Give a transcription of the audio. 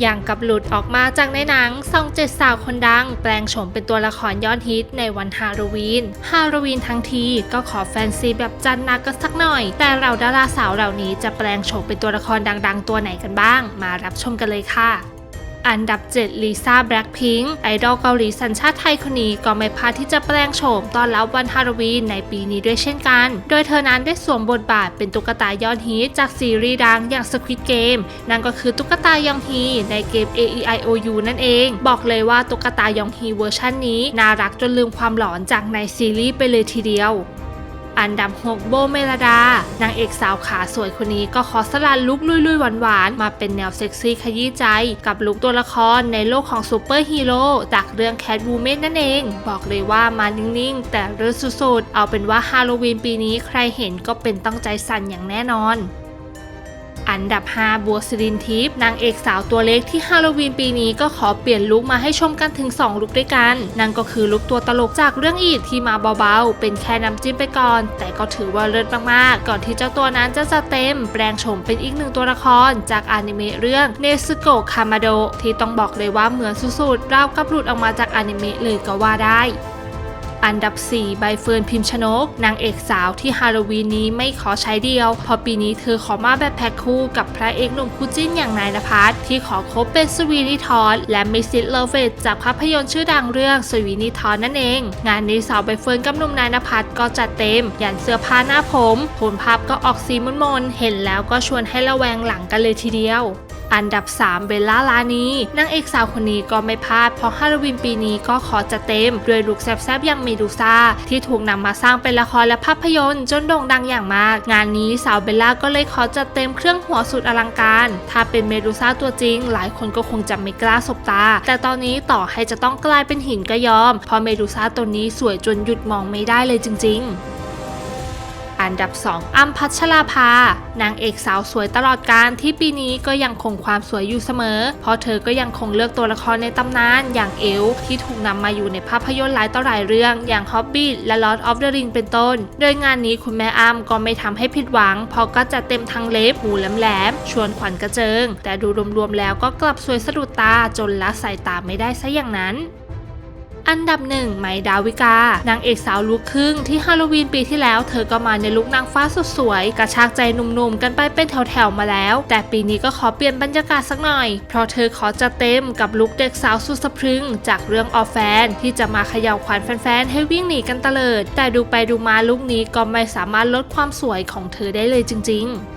อย่างกับหลุดออกมาจากในหนังสองเจ็ดสาวคนดัง แปลงโฉมเป็นตัวละครยอดฮิตในวันฮาโลวีน ฮาโลวีนทั้งทีก็ขอแฟนซีแบบจันนักก็สักหน่อย แต่เราดาราสาวเหล่านี้จะแปลงโฉมเป็นตัวละครดัง ๆ ตัวไหนกันบ้าง มารับชมกันเลยค่ะ อันดับ 7 ลิซ่าแบล็คพิงค์ไอดอลเกาหลีสัญชาติไทยคนนี้ก็ไม่พลาดที่จะแปลงโฉมต้อนรับวันฮาโลวีนในปีนี้ด้วยเช่นกัน โดยเธอนั้นได้สวมบทบาทเป็นตุ๊กตายอดฮิตจากซีรีส์ดังอย่าง Squid Game นั่นก็คือตุ๊กตายองฮีในเกม A E I O U นั่นเอง บอกเลยว่าตุ๊กตายองฮีเวอร์ชันนี้น่ารักจนลืมความหลอนจากในซีรีส์ไปเลยทีเดียว อันดับ 6 โบเมลดา นางเอกสาวขาสวยคนนี้ก็ขอสลัดลุกลุยๆหวานๆ มาเป็นแนวเซ็กซี่ขยี้ใจ กับลุกตัวละครในโลกของซูเปอร์ฮีโร่จากเรื่องแคทบูเมนนั่นเอง บอกเลยว่ามานิ่งๆ แต่เรื่อสุดๆ เอาเป็นว่าฮาโลวีนปีนี้ใครเห็นก็เป็นต้องใจสั่นอย่างแน่นอน อันดับ 5 บัวสิรินทิพย์นางเอกสาวตัวเล็กที่ฮาโลวีนปีนี้ก็ขอเปลี่ยนลุคมาให้ชมกันถึง 2 ลุคด้วยกัน นั่นก็คือลุคตัวตลกจากเรื่องอีดที่มาเบาๆ เป็นแค่น้ำจิ้มไปก่อน แต่ก็ถือว่าเลิศมากๆ ก่อนที่เจ้าตัวนั้นจะจะเต็มแปลงโฉมเป็นอีกหนึ่งตัวละคร จากอนิเมะเรื่องเนซึโกะคามาโดที่ต้องบอกเลยว่าเหมือนสุดๆราวกับหลุดออกมาจากอนิเมะเลยก็ว่าได้ อันดับ 4 ใบเฟิร์นพิมชนก นางเอกสาวที่ฮาโลวีนนี้ไม่ขอใช้เดียวเพราะปีนี้เธอขอมาแบบแพ็คคู่กับพระเอกหนุ่มคู่จิ้นอย่างนายนภัสที่ขอคบเป็นสวีนีทอนและมิสซิสเลเวตจากภาพยนตร์ชื่อดังเรื่องสวีนีทอนนั่นเอง งานนี้สาวใบเฟิร์นกับหนุ่มนายนภัสก็จัดเต็ม ยันเสื้อผ้าหน้าผมโทนภาพก็ออกสีมุนๆเห็นแล้วก็ชวนให้ระแวงหลังกันเลยทีเดียว อันดับ 3 เบลล่าลานีนางเอกสาวคนนี้ก็ไม่พลาด เพราะฮาโลวีนปีนี้ก็ขอจัดเต็ม ด้วยลุคแซ่บๆอย่างเมดูซ่า ที่ถูกนำมาสร้างเป็นละครและภาพยนตร์จนโด่งดังอย่างมาก งานนี้สาวเบลล่าก็เลยขอจัดเต็มเครื่องหัวสุดอลังการ ถ้าเป็นเมดูซ่าตัวจริง หลายคนก็คงจะไม่กล้าสบตา แต่ตอนนี้ต่อให้จะต้องกลายเป็นหินก็ยอม เพราะเมดูซ่าตัวนี้สวยจนหยุดมองไม่ได้เลยจริง ๆ อันดับ 2 อ้ำพัชราภา นางเอกสาวสวยตลอดการที่ปีนี้ก็ยังคงความสวยอยู่เสมอ เพราะเธอก็ยังคงเลือกตัวละครในตำนานอย่างเอลที่ถูกนำมาอยู่ในภาพยนตร์หลายต่อหลายเรื่อง อย่าง Hobbit และ Lord of the Ring เป็นต้น โดยงานนี้คุณแม่อ้ำก็ไม่ทำให้ผิดหวัง เพราะก็จะเต็มทั้งเล็บหูแหลมๆชวนขวัญกระเจิง แต่ดูรวมๆแล้วก็กลับสวยสะดุดตาจนละสายตาไม่ได้ซะอย่างนั้น อันดับหนึ่งไมดาวิกานางเอกสาวลูกครึ่งที่ฮาโลวีนปีที่แล้ว เธอก็มาในลุคนางฟ้าสดสวย กระชากใจหนุ่มๆ กันไปเป็นแถวๆมาแล้ว แต่ปีนี้ก็ขอเปลี่ยนบรรยากาศสักหน่อย เพราะเธอขอจัดเต็มกับลุคเด็กสาวสุดสะพรึง จากเรื่องออฟแฟน ที่จะมาเขย่าขวัญแฟนๆ ให้วิ่งหนีกันเตลิด แต่ดูไปดูมาลุคนี้ก็ไม่สามารถลดความสวยของเธอได้เลยจริง ๆ